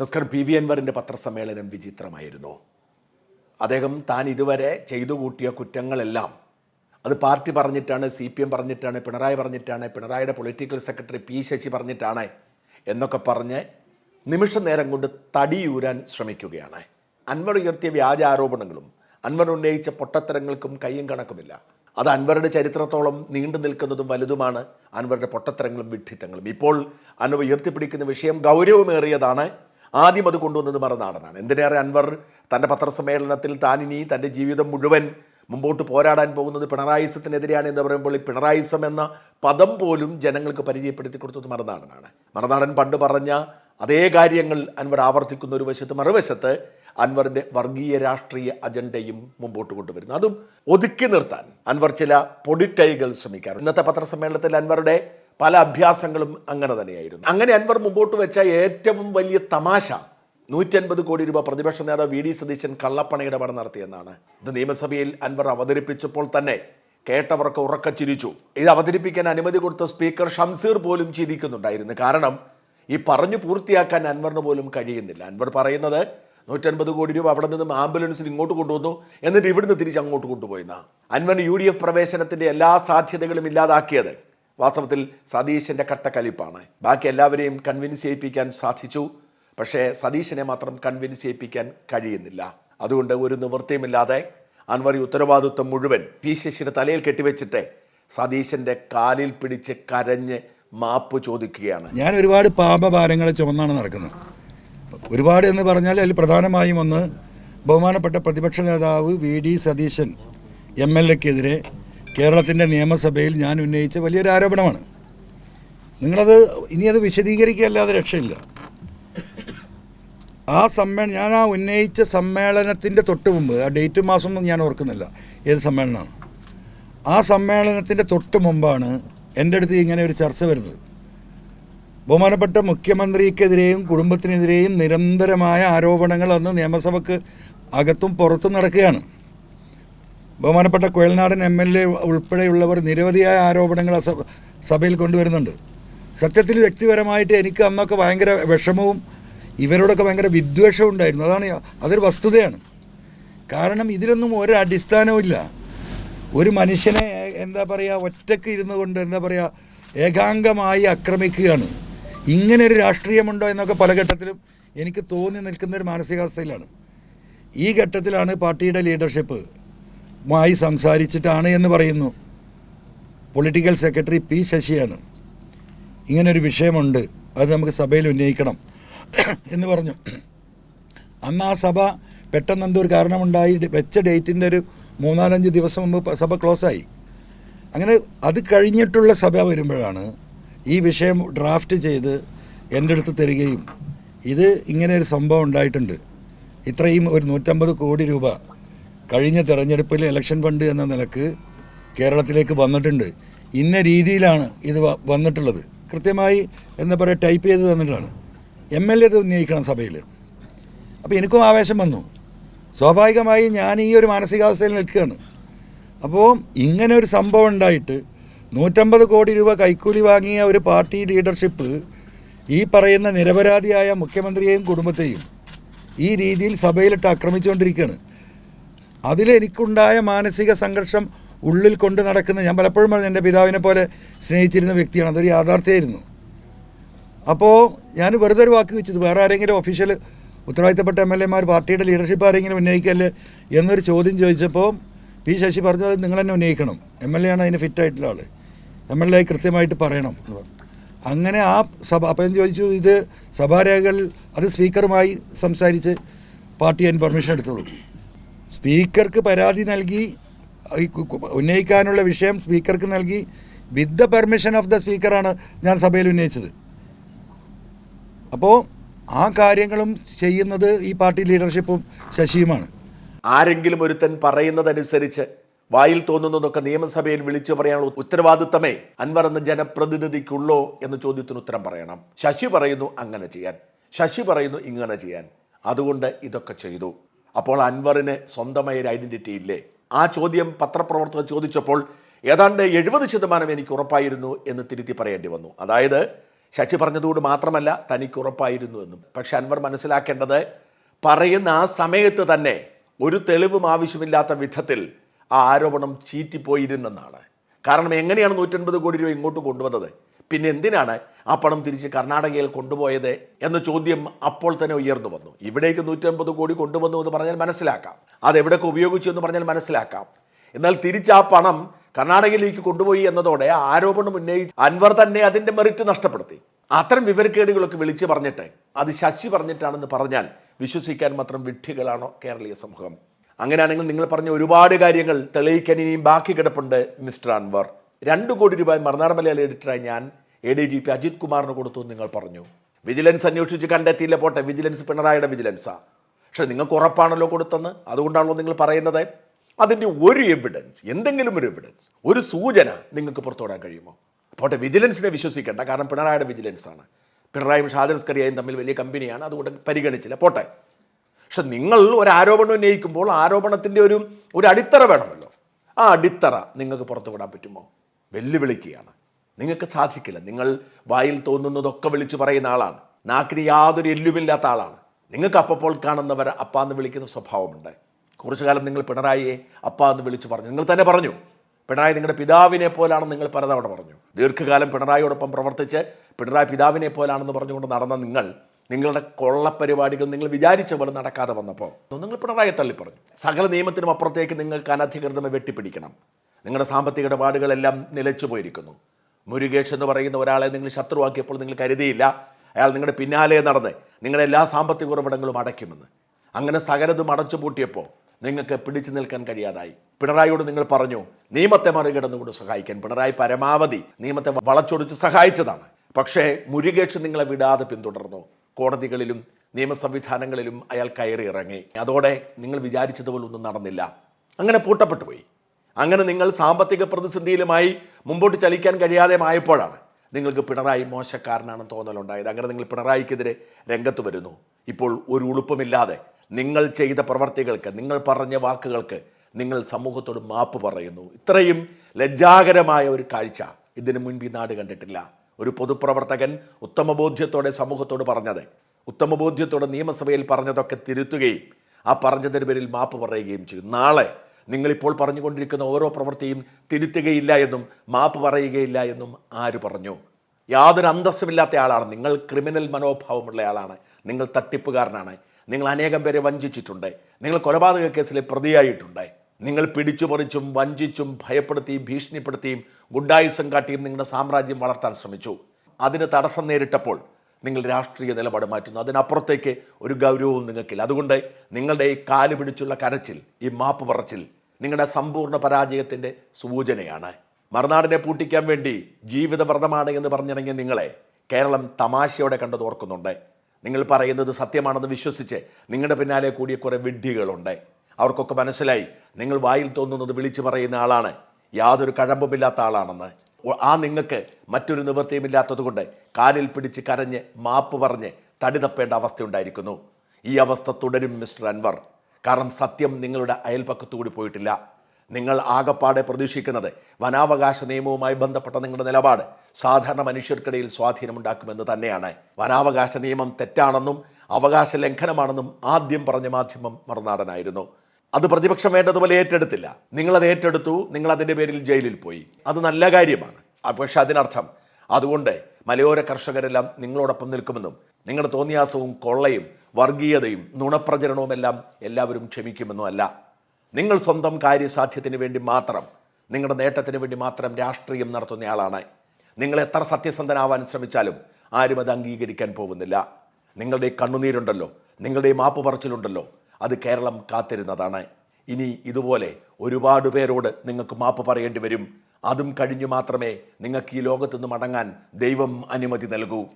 നസ്കർ P. V. അൻവറിന്റെ പത്രസമ്മേളനം വിചിത്രമായിരുന്നു. അദ്ദേഹം താൻ ഇതുവരെ ചെയ്തു കൂട്ടിയ കുറ്റങ്ങളെല്ലാം അത് പാർട്ടി പറഞ്ഞിട്ടാണ് സി പി എം പറഞ്ഞിട്ടാണ് പിണറായി പറഞ്ഞിട്ടാണ് പിണറായിയുടെ പൊളിറ്റിക്കൽ സെക്രട്ടറി പി. ശശി പറഞ്ഞിട്ടാണ് എന്നൊക്കെ പറഞ്ഞ് നിമിഷ നേരം കൊണ്ട് തടിയൂരാൻ ശ്രമിക്കുകയാണ്. അൻവർ ഉയർത്തിയ വ്യാജ ആരോപണങ്ങളും അൻവർ ഉന്നയിച്ച പൊട്ടത്തരങ്ങൾക്കും കയ്യും കണക്കുമില്ല. അത് അൻവറുടെ ചരിത്രത്തോളം നീണ്ടു നിൽക്കുന്നതും വലുതുമാണ് അൻവറുടെ പൊട്ടത്തരങ്ങളും വിഡ്ഢിത്തങ്ങളും. ഇപ്പോൾ അൻവർ ഉയർത്തിപ്പിടിക്കുന്ന വിഷയം ഗൗരവമേറിയതാണ്. ആദ്യം അത് കൊണ്ടുവന്നത് മറുനാടനാണ്. എന്തിനേറെ അൻവർ തന്റെ പത്രസമ്മേളനത്തിൽ താനിനി തന്റെ ജീവിതം മുഴുവൻ മുമ്പോട്ട് പോരാടാൻ പോകുന്നത് പിണറായിസത്തിനെതിരെയാണ് എന്ന് പറയുമ്പോൾ ഈ പിണറായിസം എന്ന പദം പോലും ജനങ്ങൾക്ക് പരിചയപ്പെടുത്തി കൊടുത്തത് മറുനാടനാണ്. മറുനാടൻ പണ്ട് പറഞ്ഞ അതേ കാര്യങ്ങൾ അൻവർ ആവർത്തിക്കുന്ന ഒരു വശത്ത് മറുവശത്ത് അൻവറിന്റെ വർഗീയ രാഷ്ട്രീയ അജണ്ടയും മുമ്പോട്ട് കൊണ്ടുവരുന്നു. അതും ഒതുക്കി നിർത്താൻ അൻവർ ചില പൊടിക്കൈകൾ ശ്രമിക്കാറുണ്ട്. ഇന്നത്തെ പത്രസമ്മേളനത്തിൽ അൻവറുടെ പല അഭ്യാസങ്ങളും അങ്ങനെ തന്നെയായിരുന്നു. അങ്ങനെ അൻവർ മുമ്പോട്ട് വെച്ച ഏറ്റവും വലിയ തമാശ നൂറ്റൻപത് കോടി രൂപ പ്രതിപക്ഷ നേതാവ് വി ഡി സതീശൻ കള്ളപ്പണ ഇടപാട് നടത്തിയെന്നാണ്. ഇത് നിയമസഭയിൽ അൻവർ അവതരിപ്പിച്ചപ്പോൾ തന്നെ കേട്ടവർക്ക് ഉറക്ക ചിരിച്ചു. ഇത് അവതരിപ്പിക്കാൻ അനുമതി കൊടുത്ത സ്പീക്കർ ഷംസീർ പോലും ചിരിക്കുന്നുണ്ടായിരുന്നു. കാരണം ഈ പറഞ്ഞു പൂർത്തിയാക്കാൻ അൻവറിന് പോലും കഴിയുന്നില്ല. അൻവർ പറയുന്നത് നൂറ്റൻപത് കോടി രൂപ അവിടെ നിന്നും ആംബുലൻസിൽ ഇങ്ങോട്ട് കൊണ്ടുവന്നു എന്നിട്ട് ഇവിടുന്ന് തിരിച്ച് അങ്ങോട്ട് കൊണ്ടുപോയിന്ന അൻവർ യു ഡി എഫ് എല്ലാ സാധ്യതകളും ഇല്ലാതാക്കിയത് വാസ്തവത്തിൽ സതീശന്റെ കട്ടക്കലിപ്പാണ്. ബാക്കി എല്ലാവരെയും കൺവിൻസ് ചെയ്യിപ്പിക്കാൻ സാധിച്ചു. പക്ഷേ സതീശനെ മാത്രം കൺവിൻസ് ചെയ്യിപ്പിക്കാൻ കഴിയുന്നില്ല. അതുകൊണ്ട് ഒരു നിവൃത്തിയുമില്ലാതെ അൻവർ ഉത്തരവാദിത്വം മുഴുവൻ പി ശശിയുടെ തലയിൽ കെട്ടിവെച്ചിട്ട് സതീശന്റെ കാലിൽ പിടിച്ച് കരഞ്ഞ് മാപ്പ് ചോദിക്കുകയാണ്. ഞാൻ ഒരുപാട് പാപഭാരങ്ങൾ ചുമന്നാണ് നടക്കുന്നത്. ഒരുപാട് എന്ന് പറഞ്ഞാൽ അതിൽ പ്രധാനമായും ഒന്ന് ബഹുമാനപ്പെട്ട പ്രതിപക്ഷ നേതാവ് V D Satheesan M L എക്കെതിരെ കേരളത്തിന്റെ നിയമസഭയിൽ ഞാൻ ഉന്നയിച്ച വലിയൊരു ആരോപണമാണ്. നിങ്ങളത് ഇനി അത് വിശദീകരിക്കുകയല്ലാതെ രക്ഷയില്ല. ആ സമ്മേളനം ഞാൻ ആ ഉന്നയിച്ച സമ്മേളനത്തിന്റെ തൊട്ട് മുമ്പ് ആ ഡേറ്റ് മാസം ഒന്നും ഞാൻ ഓർക്കുന്നില്ല ഏത് സമ്മേളനമാണ്. ആ സമ്മേളനത്തിന്റെ തൊട്ട് മുമ്പാണ് എന്റെ അടുത്ത് ഇങ്ങനെ ഒരു ചർച്ച വരുന്നത്. ബഹുമാനപ്പെട്ട മുഖ്യമന്ത്രിക്കെതിരെയും കുടുംബത്തിനെതിരെയും നിരന്തരമായ ആരോപണങ്ങൾ അന്ന് നിയമസഭയ്ക്ക് അകത്തും പുറത്തും നടക്കുകയാണ്. ബഹുമാനപ്പെട്ട കുഴൽനാടൻ എം എൽ എ ഉൾപ്പെടെയുള്ളവർ നിരവധിയായ ആരോപണങ്ങൾ സഭയിൽ കൊണ്ടുവരുന്നുണ്ട്. സത്യത്തിൽ വ്യക്തിപരമായിട്ട് എനിക്ക് അന്നൊക്കെ ഭയങ്കര വിഷമവും ഇവരോടൊക്കെ ഭയങ്കര വിദ്വേഷവും ഉണ്ടായിരുന്നു. അതാണ് അതൊരു വസ്തുതയാണ്. കാരണം ഇതിലൊന്നും ഒരു ഇല്ല. ഒരു മനുഷ്യനെ എന്താ പറയുക ഒറ്റയ്ക്ക് ഇരുന്നു കൊണ്ട് എന്താ പറയുക ഏകാംഗമായി ആക്രമിക്കുകയാണ്. ഇങ്ങനെ ഒരു രാഷ്ട്രീയമുണ്ടോ എന്നൊക്കെ പല ഘട്ടത്തിലും എനിക്ക് തോന്നി നിൽക്കുന്ന ഒരു മാനസികാവസ്ഥയിലാണ്. ഈ ഘട്ടത്തിലാണ് പാർട്ടിയുടെ ലീഡർഷിപ്പ്. മായി സംസാരിച്ചിട്ടാണ് എന്ന് പറയുന്നു. പൊളിറ്റിക്കൽ സെക്രട്ടറി പി ശശിയാണ്. ഇങ്ങനൊരു വിഷയമുണ്ട്. അത് നമുക്ക് സഭയിൽ ഉന്നയിക്കണം എന്ന് പറഞ്ഞു. അന്ന് ആ സഭ പെട്ടെന്ന് എന്തോ ഒരു കാരണമുണ്ടായി. വെച്ച ഡേറ്റിന്റെ ഒരു മൂന്നാലഞ്ച് ദിവസം മുമ്പ് സഭ ക്ലോസായി അങ്ങനെ അത് കഴിഞ്ഞിട്ടുള്ള സഭ വരുമ്പോഴാണ് ഈ വിഷയം ഡ്രാഫ്റ്റ് ചെയ്ത് എന്റെ അടുത്ത് തരികയും ഇത് ഇങ്ങനെ ഒരു സംഭവം ഉണ്ടായിട്ടുണ്ട്. ഇത്രയും ഒരു നൂറ്റമ്പത് കോടി രൂപ കഴിഞ്ഞ തെരഞ്ഞെടുപ്പിൽ ഇലക്ഷൻ ഫണ്ട് എന്ന നിലയ്ക്ക് കേരളത്തിലേക്ക് വന്നിട്ടുണ്ട്. ഇന്ന രീതിയിലാണ് ഇത് വന്നിട്ടുള്ളത്. കൃത്യമായി എന്താ പറയുക ടൈപ്പ് ചെയ്ത് തന്നിട്ടാണ് എം എൽ എ ഇത് ഉന്നയിക്കണം സഭയിൽ അപ്പോൾ എനിക്കും ആവേശം വന്നു. സ്വാഭാവികമായി ഞാൻ ഈ ഒരു മാനസികാവസ്ഥയിൽ നിൽക്കുകയാണ്. അപ്പോൾ ഇങ്ങനെ ഒരു സംഭവം ഉണ്ടായിട്ട് നൂറ്റമ്പത് കോടി രൂപ കൈക്കൂലി വാങ്ങിയ ഒരു പാർട്ടി ലീഡർഷിപ്പ് ഈ പറയുന്ന നിരപരാധിയായ മുഖ്യമന്ത്രിയെയും കുടുംബത്തെയും ഈ രീതിയിൽ സഭയിലിട്ട് ആക്രമിച്ചുകൊണ്ടിരിക്കുകയാണ്. അതിൽ എനിക്കുണ്ടായ മാനസിക സംഘർഷം ഉള്ളിൽ കൊണ്ട് നടക്കുന്ന ഞാൻ പലപ്പോഴും പറഞ്ഞു എന്റെ പിതാവിനെ പോലെ സ്നേഹിച്ചിരുന്ന വ്യക്തിയാണ് അതൊരു യാഥാർത്ഥ്യമായിരുന്നു. അപ്പോൾ ഞാൻ വെറുതെ ഒരു വാക്ക് വെച്ചത് വേറെ ആരെങ്കിലും ഒഫീഷ്യൽ ഉത്തരവാദിത്തപ്പെട്ട എം എൽ എമാർ പാർട്ടിയുടെ ലീഡർഷിപ്പ് ആരെങ്കിലും ഉന്നയിക്കല്ലേ എന്നൊരു ചോദ്യം ചോദിച്ചപ്പോൾ പി ശശി പറഞ്ഞു അത് നിങ്ങൾ തന്നെ ഉന്നയിക്കണം. എം എൽ എ ആണ് അതിന് ഫിറ്റായിട്ടുള്ള ആൾ എം എൽ എ കൃത്യമായിട്ട് പറയണം. എന്ന് പറഞ്ഞു അങ്ങനെ ആ സഭ അപ്പോൾ ഞാൻ ചോദിച്ചു ഇത് സഭാരേഖകൾ അത് സ്പീക്കറുമായി സംസാരിച്ച് പാർട്ടി അതിന് പെർമിഷൻ എടുത്തോളൂ. സ്പീക്കർക്ക് പരാതി നൽകി ഉന്നയിക്കാനുള്ള വിഷയം സ്പീക്കർക്ക് നൽകി with the permission of the സ്പീക്കറാണ് ഞാൻ സഭയിൽ ഉന്നയിച്ചത്. അപ്പോൾ ആ കാര്യങ്ങളും ചെയ്യുന്നത് ഈ പാർട്ടി ലീഡർഷിപ്പും ശശിയുമാണ്. ആരെങ്കിലും ഒരുത്തൻ പറയുന്നതനുസരിച്ച് വായിൽ തോന്നുന്നതൊക്കെ നിയമസഭയിൽ വിളിച്ചു പറയാനുള്ള ഉത്തരവാദിത്തമേ അൻവർ എന്ന ജനപ്രതിനിധിക്കുള്ളോ എന്ന ചോദ്യത്തിന് ഉത്തരം പറയണം. ശശി പറയുന്നു അങ്ങനെ ചെയ്യാൻ. ശശി പറയുന്നു ഇങ്ങനെ ചെയ്യാൻ. അതുകൊണ്ട് ഇതൊക്കെ ചെയ്തു. അപ്പോൾ അൻവറിന് സ്വന്തമായ ഒരു ഐഡന്റിറ്റി ഇല്ലേ? ആ ചോദ്യം പത്രപ്രവർത്തകർ ചോദിച്ചപ്പോൾ ഏതാണ്ട് എഴുപത് ശതമാനം എനിക്ക് ഉറപ്പായിരുന്നു എന്ന് തിരുത്തി പറയേണ്ടി വന്നു. അതായത് ശശി പറഞ്ഞതുകൊണ്ട് മാത്രമല്ല തനിക്ക് ഉറപ്പായിരുന്നു എന്നും. പക്ഷെ അൻവർ മനസ്സിലാക്കേണ്ടത് പറയുന്ന ആ സമയത്ത് തന്നെ ഒരു തെളിവും ആവശ്യമില്ലാത്ത വിധത്തിൽ ആ ആരോപണം ചീറ്റിപ്പോയിരുന്നെന്നാണ്. കാരണം എങ്ങനെയാണ് നൂറ്റൻപത് കോടി രൂപ ഇങ്ങോട്ട് കൊണ്ടുവന്നത്? പിന്നെ എന്തിനാണ് ആ പണം തിരിച്ച് കർണാടകയിൽ കൊണ്ടുപോയത് എന്ന ചോദ്യം അപ്പോൾ തന്നെ ഉയർന്നു വന്നു. ഇവിടേക്ക് നൂറ്റൻപത് കോടി കൊണ്ടുവന്നു എന്ന് പറഞ്ഞാൽ മനസ്സിലാക്കാം. അത് എവിടെയൊക്കെ ഉപയോഗിച്ചു എന്ന് പറഞ്ഞാൽ മനസ്സിലാക്കാം. എന്നാൽ തിരിച്ച് ആ പണം കർണാടകയിലേക്ക് കൊണ്ടുപോയി എന്നതോടെ ആരോപണം ഉന്നയിച്ച് അൻവർ തന്നെ അതിന്റെ മെറിറ്റ് നഷ്ടപ്പെടുത്തി. അത്തരം വിവരക്കേടുകളൊക്കെ വിളിച്ചു പറഞ്ഞിട്ട് അത് ശശി പറഞ്ഞിട്ടാണെന്ന് പറഞ്ഞാൽ വിശ്വസിക്കാൻ മാത്രം വിഡ്ഢികളാണോ കേരളീയ സമൂഹം? അങ്ങനെയാണെങ്കിൽ നിങ്ങൾ പറഞ്ഞ ഒരുപാട് കാര്യങ്ങൾ തെളിയിക്കാൻ ഇനിയും ബാക്കി കിടപ്പുണ്ട് മിസ്റ്റർ അൻവർ. രണ്ട് കോടി രൂപ മറുനാട് മലയാളി എഡിറ്ററായി ഞാൻ A D G P Ajith കുമാറിന് കൊടുത്തു നിങ്ങൾ പറഞ്ഞു. വിജിലൻസ് അന്വേഷിച്ച് കണ്ടെത്തിയില്ല പോട്ടെ. വിജിലൻസ് പിണറായിയുടെ വിജിലൻസാ പക്ഷെ നിങ്ങൾക്ക് ഉറപ്പാണല്ലോ കൊടുത്തെന്ന് അതുകൊണ്ടാണല്ലോ നിങ്ങൾ പറയുന്നത്? അതിന്റെ ഒരു എവിഡൻസ് എന്തെങ്കിലും ഒരു എവിഡൻസ് ഒരു സൂചന നിങ്ങൾക്ക് പുറത്തുവിടാൻ കഴിയുമോ? പോട്ടെ വിജിലൻസിനെ വിശ്വസിക്കേണ്ട. കാരണം പിണറായിയുടെ വിജിലൻസാണ് പിണറായും ഷാദൻസ്കറിയായും തമ്മിൽ വലിയ കമ്പനിയാണ് അതുകൊണ്ട് പരിഗണിച്ചില്ല. പോട്ടെ. പക്ഷെ നിങ്ങൾ ഒരു ആരോപണം ഉന്നയിക്കുമ്പോൾ ആരോപണത്തിന്റെ ഒരു ഒരു അടിത്തറ വേണമല്ലോ. ആ അടിത്തറ നിങ്ങൾക്ക് പുറത്തു വിടാൻ പറ്റുമോ? വെല്ലുവിളിക്കുകയാണ്. നിങ്ങൾക്ക് സാധിക്കില്ല. നിങ്ങൾ വായിൽ തോന്നുന്നതൊക്കെ വിളിച്ചു പറയുന്ന ആളാണ്. നാക്കിന് യാതൊരു എല്ലുമില്ലാത്ത ആളാണ്. നിങ്ങൾക്ക് അപ്പപ്പോൾ കാണുന്നവർ അപ്പ എന്ന് വിളിക്കുന്ന സ്വഭാവമുണ്ട്. കുറച്ചു കാലം നിങ്ങൾ പിണറായിയെ അപ്പ എന്ന് വിളിച്ചു പറഞ്ഞു. നിങ്ങൾ തന്നെ പറഞ്ഞു. പിണറായി നിങ്ങളുടെ പിതാവിനെ പോലാണെന്ന് നിങ്ങൾ പലതവണ പറഞ്ഞു. ദീർഘകാലം പിണറായിയോടൊപ്പം പ്രവർത്തിച്ച് പിണറായി പിതാവിനെ പോലാണെന്ന് പറഞ്ഞുകൊണ്ട് നടന്ന നിങ്ങൾ നിങ്ങളുടെ കൊള്ളപ്പരിപാടികൾ നിങ്ങൾ വിചാരിച്ച പോലെ നടക്കാതെ വന്നപ്പോൾ നിങ്ങൾ പിണറായി തള്ളി പറഞ്ഞു സകല നിയമത്തിനും അപ്പുറത്തേക്ക് നിങ്ങൾക്ക് അനധികൃതമായി വെട്ടിപ്പിടിക്കണം. നിങ്ങളുടെ സാമ്പത്തിക ഇടപാടുകളെല്ലാം നിലച്ചു പോയിരിക്കുന്നു. മുരുകേഷ് എന്ന് പറയുന്ന ഒരാളെ നിങ്ങൾ ശത്രുവാക്കിയപ്പോൾ നിങ്ങൾ കരുതിയില്ല. അയാൾ നിങ്ങളുടെ പിന്നാലെ നടന്ന് നിങ്ങളുടെ എല്ലാ സാമ്പത്തിക ഉറവിടങ്ങളും അടയ്ക്കുമെന്ന്. അങ്ങനെ സകലതും അടച്ചു പൂട്ടിയപ്പോൾ നിങ്ങൾക്ക് പിടിച്ചു നിൽക്കാൻ കഴിയാതായി. പിണറായിയോട് നിങ്ങൾ പറഞ്ഞു നിയമത്തെ മറികടന്നുകൊണ്ട് സഹായിക്കാൻ പിണറായി പരമാവധി നിയമത്തെ വളച്ചൊടിച്ച് സഹായിച്ചതാണ്. പക്ഷേ മുരുകേഷ് നിങ്ങളെ വിടാതെ പിന്തുടർന്നു. കോടതികളിലും നിയമ സംവിധാനങ്ങളിലും അയാൾ കയറി ഇറങ്ങി. അതോടെ നിങ്ങൾ വിചാരിച്ചതുപോലെ ഒന്നും നടന്നില്ല. അങ്ങനെ പൂട്ടപ്പെട്ടു പോയി അങ്ങനെ നിങ്ങൾ സാമ്പത്തിക പ്രതിസന്ധിയിലുമായി മുമ്പോട്ട് ചലിക്കാൻ കഴിയാതെ ആയപ്പോഴാണ് നിങ്ങൾക്ക് പിണറായി മോശക്കാരനാണെന്ന് തോന്നലുണ്ടായത്. അങ്ങനെ നിങ്ങൾ പിണറായിക്കെതിരെ രംഗത്ത് വരുന്നു. ഇപ്പോൾ ഒരു ഉളുപ്പമില്ലാതെ നിങ്ങൾ ചെയ്ത പ്രവർത്തികൾക്ക് നിങ്ങൾ പറഞ്ഞ വാക്കുകൾക്ക് നിങ്ങൾ സമൂഹത്തോട് മാപ്പ് പറയുന്നു. ഇത്രയും ലജ്ജാകരമായ ഒരു കാഴ്ച ഇതിനു മുൻപ് ഈ നാട് കണ്ടിട്ടില്ല. ഒരു പൊതുപ്രവർത്തകൻ ഉത്തമബോധ്യത്തോടെ സമൂഹത്തോട് പറഞ്ഞത് ഉത്തമബോധ്യത്തോടെ നിയമസഭയിൽ പറഞ്ഞതൊക്കെ തിരുത്തുകയും ആ പറഞ്ഞതിന് പേരിൽ മാപ്പ് പറയുകയും ചെയ്യും നാളെ നിങ്ങളിപ്പോൾ പറഞ്ഞുകൊണ്ടിരിക്കുന്ന ഓരോ പ്രവൃത്തിയും തിരുത്തുകയില്ല എന്നും മാപ്പ് പറയുകയില്ല എന്നും ആര് പറഞ്ഞു? യാതൊരു അന്തസ്സുമില്ലാത്ത ആളാണ്. നിങ്ങൾ ക്രിമിനൽ മനോഭാവമുള്ള ആളാണ്. നിങ്ങൾ തട്ടിപ്പുകാരനാണ്. നിങ്ങൾ അനേകം പേരെ വഞ്ചിച്ചിട്ടുണ്ട്. നിങ്ങൾ കൊലപാതക കേസിൽ പ്രതിയായിട്ടുണ്ട്. നിങ്ങൾ പിടിച്ചുപറിച്ചും വഞ്ചിച്ചും ഭയപ്പെടുത്തിയും ഭീഷണിപ്പെടുത്തിയും ഗുണ്ടായുസം കാട്ടിയും നിങ്ങളുടെ സാമ്രാജ്യം വളർത്താൻ ശ്രമിച്ചു. അതിന് തടസ്സം നേരിട്ടപ്പോൾ നിങ്ങൾ രാഷ്ട്രീയ നിലപാട് മാറ്റുന്നു. അതിനപ്പുറത്തേക്ക് ഒരു ഗൗരവവും നിങ്ങൾക്കില്ല. അതുകൊണ്ട് നിങ്ങളുടെ ഈ കാൽ പിടിച്ചുള്ള കരച്ചിൽ ഈ മാപ്പ് പറച്ചിൽ നിങ്ങളുടെ സമ്പൂർണ പരാജയത്തിന്റെ സൂചനയാണ്. മറുനാടിനെ പൂട്ടിക്കാൻ വേണ്ടി ജീവിതവ്രതമാണ് എന്ന് പറഞ്ഞിറങ്ങിയ നിങ്ങളെ കേരളം തമാശയോടെ കണ്ടത് ഓർക്കുന്നുണ്ട്. നിങ്ങൾ പറയുന്നത് സത്യമാണെന്ന് വിശ്വസിച്ച് നിങ്ങളുടെ പിന്നാലെ കൂടിയ കുറേ വിഡ്ഢികളുണ്ട്. അവർക്കൊക്കെ മനസ്സിലായി നിങ്ങൾ വായിൽ തോന്നുന്നത് വിളിച്ചു പറയുന്ന ആളാണ്. യാതൊരു കഴമ്പുമില്ലാത്ത ആളാണെന്ന്. ആ നിങ്ങൾക്ക് മറ്റൊരു നിവൃത്തിയുമില്ലാത്തതുകൊണ്ട് കാലിൽ പിടിച്ച് കരഞ്ഞ് മാപ്പ് പറഞ്ഞ് തടി തപ്പേണ്ട അവസ്ഥയുണ്ടായിരിക്കുന്നു. ഈ അവസ്ഥ തുടരും മിസ്റ്റർ അൻവർ. കാരണം സത്യം നിങ്ങളുടെ അയൽപക്കത്തു കൂടി പോയിട്ടില്ല. നിങ്ങൾ ആകപ്പാടെ പ്രതീക്ഷിക്കുന്നത് വനാവകാശ നിയമവുമായി ബന്ധപ്പെട്ട നിങ്ങളുടെ നിലപാട് സാധാരണ മനുഷ്യർക്കിടയിൽ സ്വാധീനമുണ്ടാക്കുമെന്ന് തന്നെയാണ്. വനാവകാശ നിയമം തെറ്റാണെന്നും അവകാശ ലംഘനമാണെന്നും ആദ്യം പറഞ്ഞ മാധ്യമം മറുനാടനായിരുന്നു. അത് പ്രതിപക്ഷം വേണ്ടതുപോലെ ഏറ്റെടുത്തില്ല. നിങ്ങളത് ഏറ്റെടുത്തു നിങ്ങൾ അതിന്റെ പേരിൽ ജയിലിൽ പോയി. അത് നല്ല കാര്യമാണ്. പക്ഷെ അതിനർത്ഥം അതുകൊണ്ട് മലയോര കർഷകരെല്ലാം നിങ്ങളോടൊപ്പം നിൽക്കുമെന്നും നിങ്ങളുടെ തോന്നിയാസവും കൊള്ളയും വർഗീയതയും നുണപ്രചരണവും എല്ലാം എല്ലാവരും ക്ഷമിക്കുമെന്നും അല്ല നിങ്ങൾ സ്വന്തം കാര്യസാധ്യത്തിന് വേണ്ടി മാത്രം നിങ്ങളുടെ നേട്ടത്തിന് വേണ്ടി മാത്രം രാഷ്ട്രീയം നടത്തുന്നയാളാണ് നിങ്ങൾ എത്ര സത്യസന്ധനാവാൻ ശ്രമിച്ചാലും ആരും അത് അംഗീകരിക്കാൻ പോകുന്നില്ല. നിങ്ങളുടെ കണ്ണുനീരുണ്ടല്ലോ നിങ്ങളുടെ മാപ്പ് പറച്ചിലുണ്ടല്ലോ അത് കേരളം കാത്തിരുന്നതാണ്. ഇനി ഇതുപോലെ ഒരുപാട് പേരോട് നിങ്ങൾക്ക് മാപ്പ് പറയേണ്ടി വരും. അതും കഴിഞ്ഞു മാത്രമേ നിങ്ങൾക്ക് ഈ ലോകത്തുനിന്ന് മടങ്ങാൻ ദൈവം അനുമതി നൽകൂ.